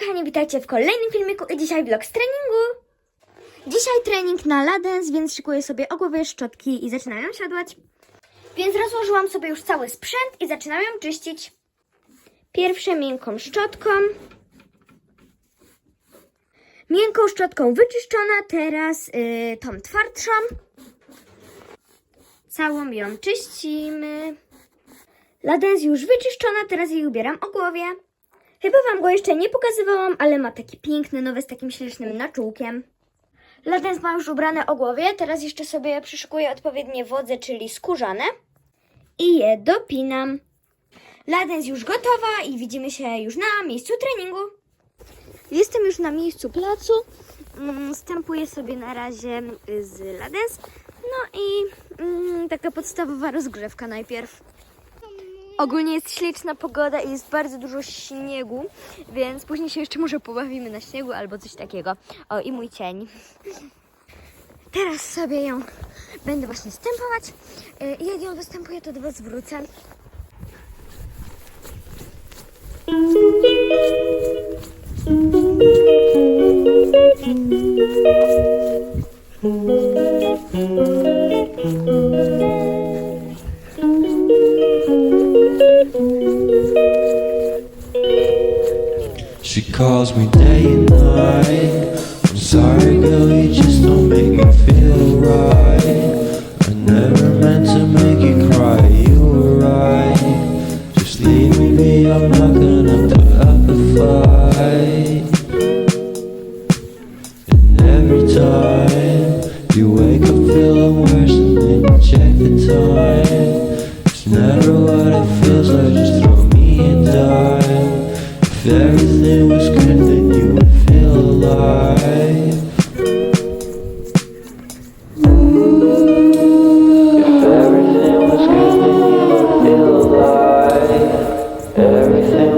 Kochani, witajcie w kolejnym filmiku i dzisiaj vlog z treningu. Dzisiaj trening na ladens, więc szykuję sobie ogłowie szczotki i zaczynam ją siadłać. Więc rozłożyłam sobie już cały sprzęt i zaczynam ją czyścić. Pierwsze miękką szczotką. Miękką szczotką wyczyszczona, teraz yy, tą twardszą. Całą ją czyścimy. Ladens już wyczyszczona, teraz jej ubieram o głowie. Chyba Wam go jeszcze nie pokazywałam, ale ma taki piękny, nowy z takim ślicznym naczółkiem. Ladens ma już ubrane o głowie, teraz jeszcze sobie przyszykuję odpowiednie wodze, czyli skórzane i je dopinam. Ladens już gotowa i widzimy się już na miejscu treningu. Jestem już na miejscu placu. Mm, Wstępuję sobie na razie z Ladens. No i mm, taka podstawowa rozgrzewka najpierw. Ogólnie jest śliczna pogoda i jest bardzo dużo śniegu, więc później się jeszcze może pobawimy na śniegu albo coś takiego. O, i mój cień. Teraz sobie ją będę właśnie stępować. Y, jak ją występuję, to do Was wrócę. Calls me day and night. I'm sorry, girl, you just don't make me feel right. I never meant to make you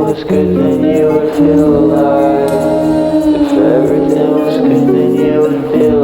was good, then you would feel alive. If everything was good, then you would feel alive.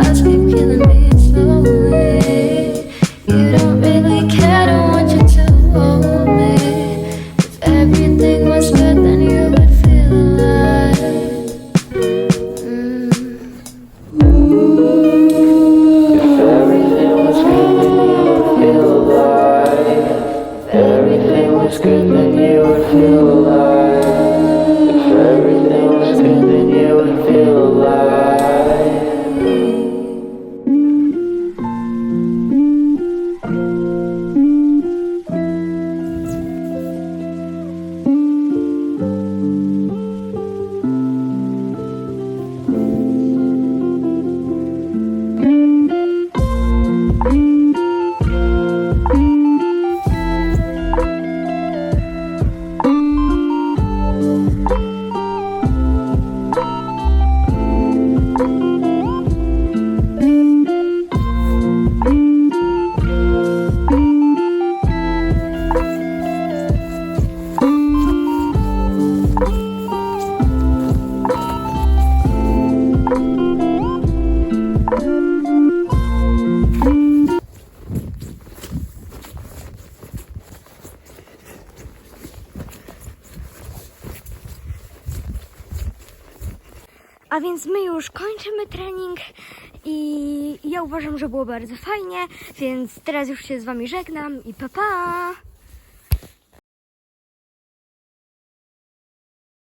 A więc my już kończymy trening i ja uważam, że było bardzo fajnie, więc teraz już się z Wami żegnam i pa pa!